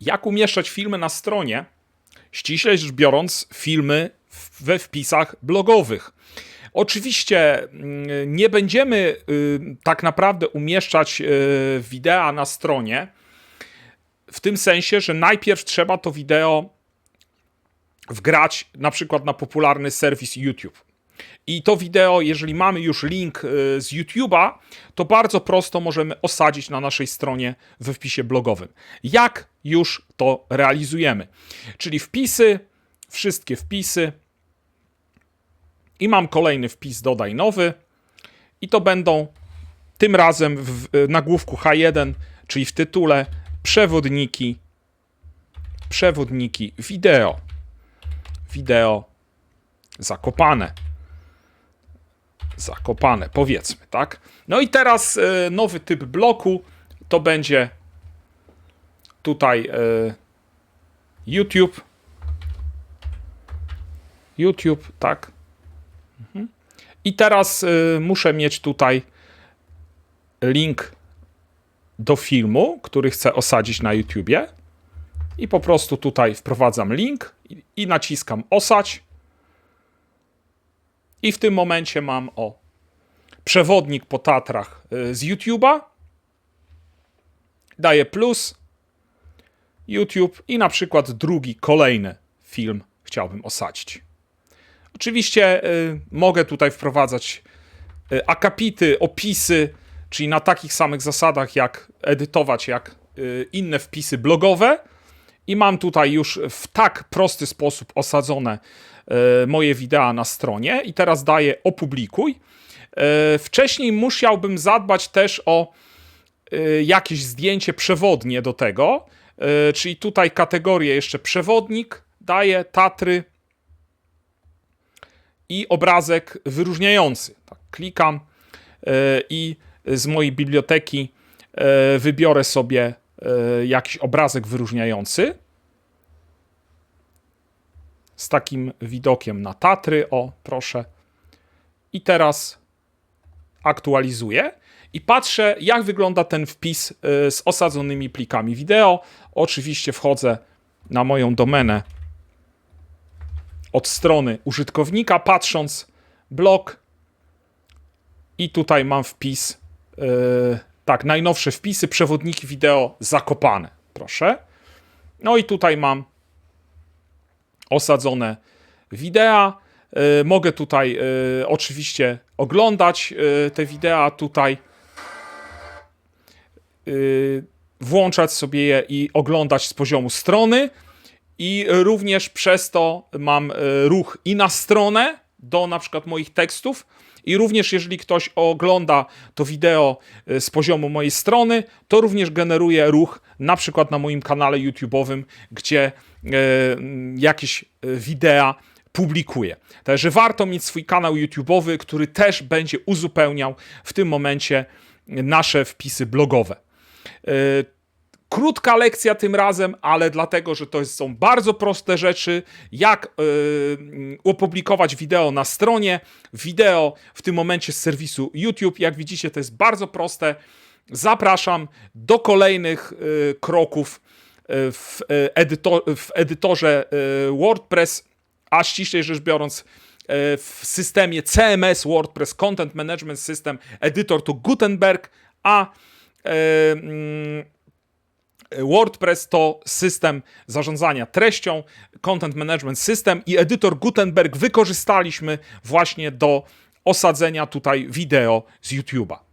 jak umieszczać filmy na stronie, ściśle rzecz biorąc, filmy we wpisach blogowych. Oczywiście mm, nie będziemy y, tak naprawdę umieszczać y, wideo na stronie, w tym sensie, że najpierw trzeba to wideo wgrać na przykład na popularny serwis YouTube. I to wideo, jeżeli mamy już link y, z YouTube'a, to bardzo prosto możemy osadzić na naszej stronie we wpisie blogowym. Jak już to realizujemy? Czyli wpisy, wszystkie wpisy. I mam kolejny wpis, dodaj nowy. I to będą tym razem w w nagłówku H1, czyli w tytule przewodniki, przewodniki wideo. Wideo zakopane. Zakopane, powiedzmy, tak? No i teraz e, nowy typ bloku to będzie tutaj e, YouTube. YouTube, tak. Mhm. I teraz e, muszę mieć tutaj link do filmu, który chcę osadzić na YouTubie. I po prostu tutaj wprowadzam link i, naciskam osadź. I w tym momencie mam o przewodnik po Tatrach y, z YouTube'a. Daję plus YouTube i na przykład drugi, kolejny film chciałbym osadzić. Oczywiście y, mogę tutaj wprowadzać y, akapity, opisy, czyli na takich samych zasadach jak edytować, jak y, inne wpisy blogowe. I mam tutaj już w tak prosty sposób osadzone e, moje wideo na stronie. I teraz daję opublikuj. E, Wcześniej musiałbym zadbać też o e, jakieś zdjęcie przewodnie do tego. Czyli tutaj kategorię jeszcze przewodnik, daję Tatry i obrazek wyróżniający. Tak, klikam i z mojej biblioteki wybiorę sobie jakiś obrazek wyróżniający z takim widokiem na Tatry. O, proszę. I teraz aktualizuję i patrzę, jak wygląda ten wpis e, z osadzonymi plikami wideo. Oczywiście wchodzę na moją domenę od strony użytkownika, patrząc blog i tutaj mam wpis, e, tak, najnowsze wpisy, przewodniki wideo zakopane, proszę. No i tutaj mam osadzone wideo. E, Mogę tutaj e, oczywiście oglądać e, te wideo tutaj, włączać sobie je i oglądać z poziomu strony. I również przez to mam ruch i na stronę do na przykład moich tekstów. I również jeżeli ktoś ogląda to wideo e, z poziomu mojej strony, to również generuje ruch na przykład na moim kanale YouTube'owym, gdzie e, mm, jakieś e, wideo publikuję. Także warto mieć swój kanał YouTube'owy, który też będzie uzupełniał w tym momencie nasze wpisy blogowe. E, Krótka lekcja tym razem, ale dlatego, że to są bardzo proste rzeczy, jak yy, opublikować wideo na stronie. Wideo w tym momencie z serwisu YouTube. Jak widzicie, to jest bardzo proste. Zapraszam do kolejnych yy, kroków yy, w, yy, w edytorze yy, WordPress, a ściślej rzecz biorąc, w systemie CMS WordPress Content Management System, edytor to Gutenberg, a yy, WordPress to system zarządzania treścią, Content Management System i edytor Gutenberg wykorzystaliśmy właśnie do osadzenia tutaj wideo z YouTube'a.